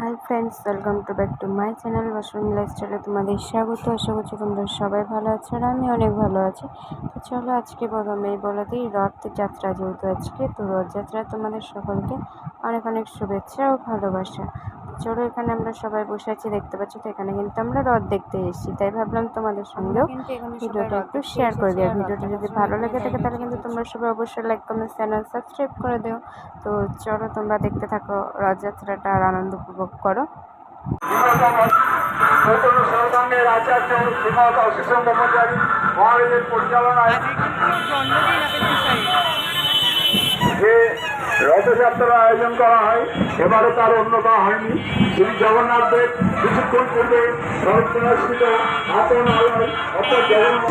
Hi friends welcome to back to my channel বাসন লাইফস্টাইলে তোমাদের স্বাগত। আশা করছি তোমরা সবাই ভালো আছো আর আমি অনেক ভালো আছি। তো চলো আজকে প্রথমেই বলে দিই, রথযাত্রা যেহেতু আজকে, তো রথযাত্রা তোমাদের সকলকে অনেক অনেক শুভেচ্ছা ও ভালোবাসা। চলো এখানে আমরা সবাই বসে আছি দেখতে পাচ্ছি তো এখানে কিন্তু আমরা রথ দেখতে এসেছি। তাই ভাবলাম তোমাদের সঙ্গেও ভিডিওটা একটু শেয়ার করে দিও ভিডিওটা যদি ভালো লাগে থাকে তাহলে কিন্তু তোমরা সবাই অবশ্যই লাইক কমেন্ট চ্যানেল সাবস্ক্রাইব করে দিও। তো চলো তোমরা দেখতে থাকো রথযাত্রাটা আর আনন্দ উপভোগ করো। পরিচালনায় যে রথযাত্রার আয়োজন করা হয়। এবারও তার অন্যতা হয়নি। তিনি জগন্নাথ দেব কিছুক্ষণ পূর্বে রথ রথস্থিত আপন আলয় অর্থাৎ জগন্নাথ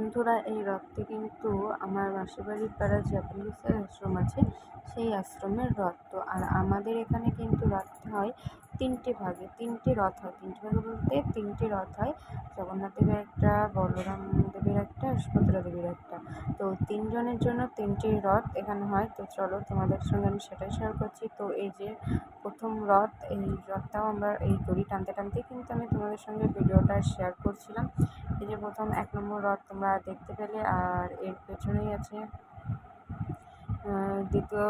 বন্ধুরা, এই রথটি কিন্তু আমার মাসির বাড়ির যে আব্দুল আশ্রম আছে, সেই আশ্রমের রথ। তো আর আমাদের এখানে কিন্তু রথ হয় তিনটে ভাগে। তিনটে রথ হয়। তিনটে ভাগে বলতে তিনটে রথ হয়। জগন্নাথ দেবের একটা, বলরাম দেবের একটা সুভদ্রা দেবীর একটা। তো তিনজনের জন্য তিনটে রথ এখানে হয়। তো চলো তোমাদের সঙ্গে আমি সেটাই শেয়ার করছি। তো এই যে প্রথম রথ, এই রথটাও আমরা এই দড়ি টানতে টানতেই কিন্তু আমি তোমাদের সঙ্গে ভিডিওটা শেয়ার করছিলাম। এই যে প্রথম এক নম্বর রথ তোমরা দেখতে পেলে, আর এর পেছনেই আছে দ্বিতীয়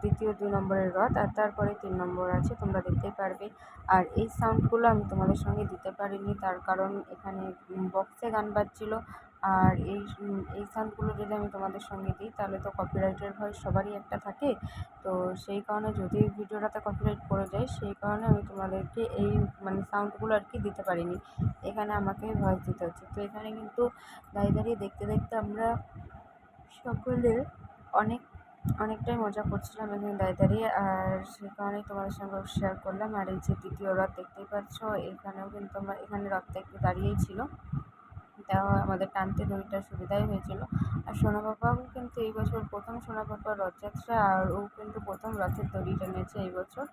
দ্বিতীয় দুই নম্বরের রথ, আর তারপরে তিন নম্বর আছে, তোমরা দেখতেই পারবে। আর এই সাউন্ডগুলো আমি তোমাদের সঙ্গে দিতে পারিনি, তার কারণ এখানে বক্সে গান বাজছিল আর এই এই সাউন্ডগুলো যদি আমি তোমাদের সঙ্গে দিই, তাহলে তো কপিরাইটের ভয় সবারই একটা থাকে। তো সেই কারণে যদি ভিডিওটাতে কপিরাইট পড়ে যায়, সেই কারণে আমি তোমাদেরকে এই মানে সাউন্ডগুলো আর কি দিতে পারিনি। এখানে আমাকে ভয়েস দিতে হচ্ছে। তো এখানে কিন্তু দাঁড়িয়ে দাঁড়িয়ে দেখতে দেখতে আমরা সকলে অনেক, অনেকটাই মজা করছিলাম এখানে দাঁড়িয়ে দাঁড়িয়ে। আর সেই কারণেই তোমাদের সঙ্গে শেয়ার করলাম। আর এই যে দ্বিতীয় রথ দেখতেই পাচ্ছ, এখানেও কিন্তু আমরা, এখানে রথটা একটু দাঁড়িয়েই ছিল। তাও আমাদের টানতে দড়িটা সুবিধাই হয়েছিল। আর সোনা পাপাও কিন্তু এই বছর প্রথম সোনা পাপার রথযাত্রা আর ও কিন্তু প্রথম রথের দড়ি টেনেছে এই বছর।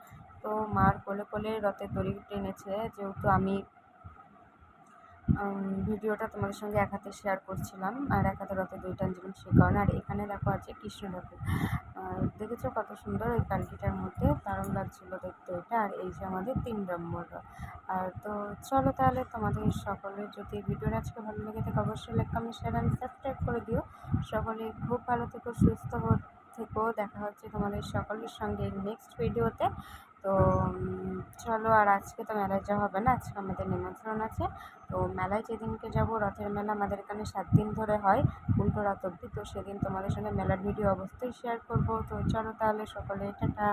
তো মার কোলে কোলে রথের দড়ি টেনেছে। যেহেতু আমি ভিডিওটা তোমাদের সঙ্গে এক হাতে শেয়ার করছিলাম, আর এক হাতে রথের দুইটা টানছিলাম সেই কারণে। আর এখানে দেখো আছে কৃষ্ণ ঠাকুর। দেখেছ কত সুন্দর ওই পালকিটার মধ্যে দারুণ লাগছিল দেখতে এটা, আর এই যে আমাদের তিন রথ। আর তো চলো তাহলে তোমাদের সকলের যদি ভিডিওটা আজকে ভালো লেগে থাকে, অবশ্যই like comment share and subscribe করে দিও। সকলে খুব ভালো থেকো, সুস্থ থেকো। দেখা হচ্ছে তোমাদের সকলের সঙ্গে নেক্সট ভিডিওতে তো চলো আর আজকে তো মেলায় যাওয়া হবে না, আজকে আমাদের নিমন্ত্রণ আছে। তো মেলায় যেদিনকে যাব, রথের মেলা আমাদের এখানে সাত দিন ধরে হয়, উল্টো রাত অব্দি তো সেদিন তোমাদের সঙ্গে মেলার ভিডিও অবশ্যই শেয়ার করব। তো চলো তাহলে সকলে, টাটা।